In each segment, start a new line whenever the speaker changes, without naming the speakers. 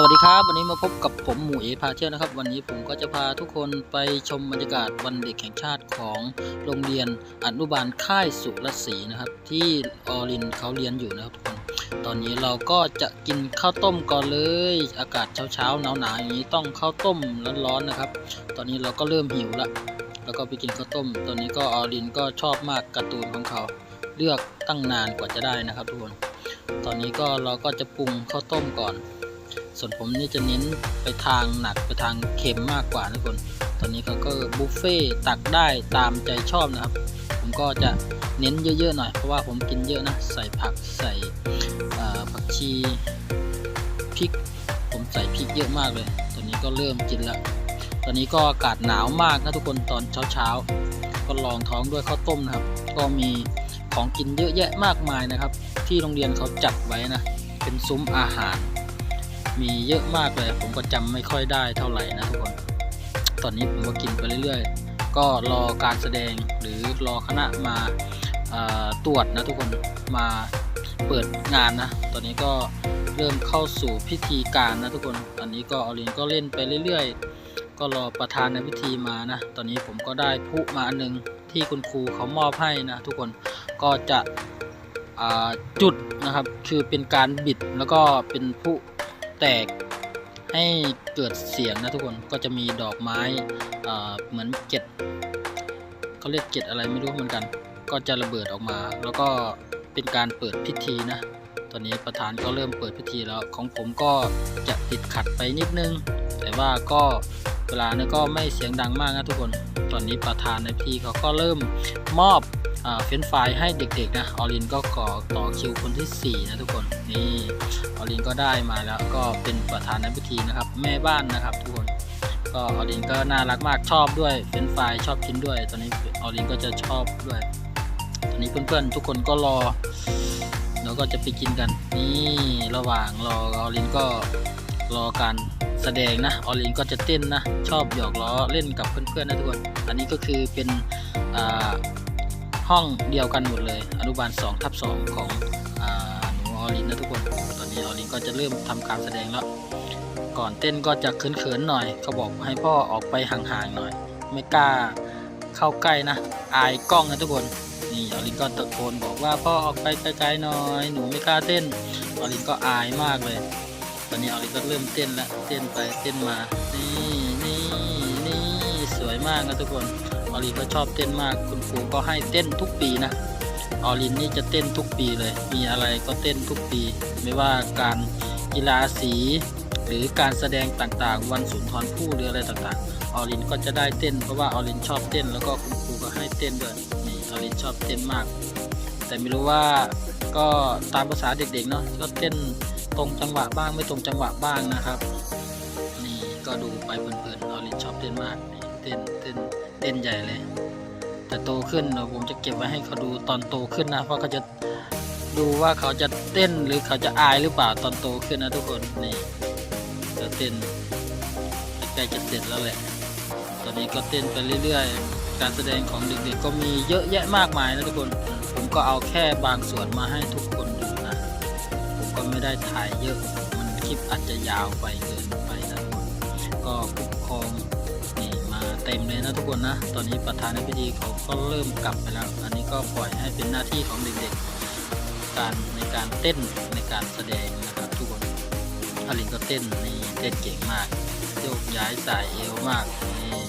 สวัสดีครับ วันนี้มาพบกับผมหมูเอพาเที่ยวนะครับ วันนี้ผมก็จะพาทุกคนไปชมบรรยากาศวันเด็กแห่งชาติของโรงเรียนอนุบาลค่ายสุรศรีนะครับ ที่ออรินเขาเรียนอยู่นะครับทุกคนตอนนี้เราก็จะกินข้าวต้มก่อนเลย อากาศเช้าๆหนาวๆอย่างนี้ต้องข้าวต้มร้อนๆนะครับ ตอนนี้เราก็เริ่มหิวละแล้วก็ไปกินข้าวต้ม ตอนนี้ก็ออรินก็ชอบมากการ์ตูนของเขาเลือกตั้งนานกว่าจะได้นะครับทุกคนตอนนี้ก็เราก็จะปรุงข้าวต้มก่อน ส่วนผมนี่จะเน้นไปทางหนักไปทางเค็มมากกว่านะทุกคนตอนนี้เขาก็บุฟเฟ่ตักได้ตามใจชอบนะครับ ผมก็จะเน้นเยอะๆหน่อยเพราะว่าผมกินเยอะนะใส่ผักใส่ผักชีพริก ผมใส่พริกเยอะมากเลย ตอนนี้ก็เริ่มกินแล้วตอนนี้ก็อากาศหนาวมากนะทุกคนตอนเช้าๆก็ลองท้องด้วยข้าวต้มนะครับ ก็มีของกินเยอะแยะมากมายนะครับ ที่โรงเรียนเขาจัดไว้นะเป็นซุ้มอาหาร มีเยอะมากเลย ผมก็จำไม่ค่อยได้เท่าไหร่นะทุกคน ตอนนี้ผมก็กินไปเรื่อยๆ ก็รอการแสดงหรือรอคณะมาตรวจนะทุกคนมาเปิดงานนะ ตอนนี้ก็เริ่มเข้าสู่พิธีการนะทุกคน ตอนนี้ก็ออลินก็เล่นไปเรื่อยๆ ก็รอประธานในพิธีมานะ ตอนนี้ผมก็ได้พลุมาอันหนึงที่คุณครูเขามอบให้นะทุกคน ก็จะจุดนะครับ คือเป็นการบิดแล้วก็เป็นพลุ แตกให้เกิดเสียงนะทุกคนก็จะมีดอกไม้เหมือนเกล็ดเขาเรียกเกล็ดอะไรไม่รู้เหมือนกัน ก็จะระเบิดออกมา แล้วก็เป็นการเปิดพิธีนะ ตอนนี้ประธานก็เริ่มเปิดพิธีแล้วของผมก็จะติดขัดไปนิดนึง แต่ว่าก็เวลาเนี่ยก็ไม่เสียงดังมากนะทุกคน ตอนนี้ประธานในพิธีเขาก็เริ่มมอบ เฟรนช์ฟรายให้เด็กๆนะออรินก็ขอต่อคิวคนที่สี่นะทุกคนนี่ออลินก็ได้มาแล้วก็เป็นประธานในพิธีนะครับ แม่บ้านนะครับ ทุกคนก็ออลินก็น่ารักมากชอบด้วยเป็นไฟรายชอบกินด้วย ตอนนี้ออลินก็จะชอบด้วยตอนนี้เพื่อนๆทุกคนก็รอแล้วก็จะไปกินกัน นี่ระหว่างรอออลินก็รอการแสดงนะออลินก็จะเต้นนะ ชอบหยอกล้อเล่นกับเพื่อนๆนะทุกคน อันนี้ก็คือเป็นอ่า ห้องเดียวกันหมดเลย อนุบาล2ทับ2ของอ่าหนูออลินนะทุกคน ตอนนี้ออลินก็จะเริ่มทำการแสดงแล้ว ก่อนเต้นก็จะเขินๆหน่อย เขาบอกให้พ่อออกไปห่างๆหน่อย ไม่กล้าเข้าใกล้นะ อายกล้องนะทุกคน นี่ออลินก็ตะโกนบอกว่าพ่อออกไปไกลๆหน่อย หนูไม่กล้าเต้น ออลินก็อายมากเลย ตอนนี้ออลินก็เริ่มเต้นแล้ว เต้นไปเต้นมา นี่นี่นี่สวยมากนะทุกคน อลินก็ชอบเต้นมาก คุณครูก็ให้เต้นทุกปีนะออลินนี่จะเต้นทุกปีเลย มีอะไรก็เต้นทุกปี ไม่ว่าการกีฬาสี หรือการแสดงต่างๆ วันสุนทรภู่หรืออะไรต่างๆ ออลินก็จะได้เต้นเพราะว่าออลินชอบเต้นแล้วก็คุณครูก็ให้เต้นด้วยนี่ออลินชอบเต้นมาก แต่ไม่รู้ว่าก็ตามภาษาเด็กๆเนาะก็เต้นตรงจังหวะบ้างไม่ตรงจังหวะบ้างนะครับ นี่ก็ดูไปเพลินๆออลินชอบเต้นมากนี่ ต้นเต้นเต้นใหญ่เลยแต่โตขึ้นเดี๋ยวผมจะเก็บไว้ให้เขาดูตอนโตขึ้นนะเพราะเขาจะดูว่าเขาจะเต้นหรือเขาจะอายหรือเปล่าตอนโตขึ้นนะทุกคนนี่จะเต้นใกล้จะเสร็จแล้วแหละตอนนี้ก็เต้นไปเรื่อยๆ การแสดงของเด็กๆก็มีเยอะแยะมากมายนะทุกคนผมก็เอาแค่บางส่วนมาให้ทุกคนดูนะผมก็ไม่ได้ถ่ายเยอะมันคลิปอาจจะยาวไปเกินไปนะก็ผู้ปกครอง นี่มาเต็มเลยนะทุกคนนะ ตอนนี้ประธานในพิธีเขาก็เริ่มกลับไปแล้ว อันนี้ก็ปล่อยให้เป็นหน้าที่ของเด็กๆ การในการเต้นในการแสดงนะครับทุกคนอลินก็เต้นนี่เต้นเก่งมากโยกย้ายสายเอวมากนี่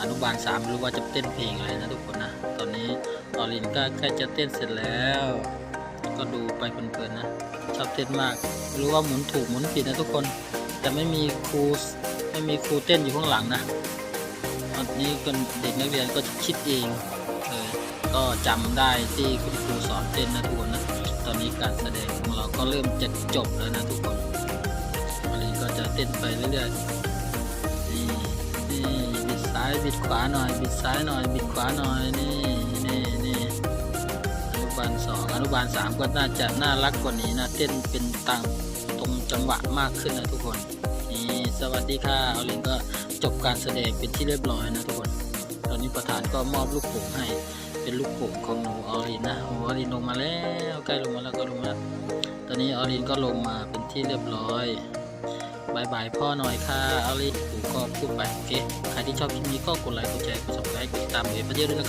อนุบาลสามรู้ว่าจะเต้นเพลงอะไรนะทุกคนนะ ตอนนี้อลินก็ใกล้จะเต้นเสร็จแล้วก็ดูไปเพลินๆนะชอบเต้นมากไม่รู้ว่าหมุนถูกหมุนผิดนะทุกคน แต่ไม่มีครู ไม่มีครูเต้นอยู่ข้างหลังนะตอนนี้เด็กนักเรียนก็คิดเองเลยก็จำได้ที่คุณครูสอนเต้นนะทุกคนนะตอนนี้การแสดงของเราก็เริ่มจะจบแล้วนะทุกคนอันนี้ก็จะเต้นไปเรื่อยๆนี่นี่บิดซ้ายบิดขวาหน่อยบิดซ้ายหน่อยบิดขวาหน่อยนี่นี่นี่อนุบาลสองอนุบาลสามก็น่าจะน่ารักกว่านี้นะเต้นเป็นตังตรงจังหวะมากขึ้นนะทุกคน สวัสดีค่ะออลินก็จบการแสดงเป็นที่เรียบร้อยนะทุกคน ตอนนี้ประธานก็มอบลูกโป่งให้ เป็นลูกโป่งของหนูออลินนะโอ้ออลินลงมาแล้วใกล้ลงมาแล้วก็ลงมาตอนนี้ออลินก็ลงมาเป็นที่เรียบร้อยบายบายพ่อหน่อยค่ะเอาเลยปู่ก็พูดไปโอเค ใครที่ชอบคลิปนี้ก็กดไลค์กดแชร์กด subscribe กดติดตามเอ๋พระเจ้าด้วยนะครับ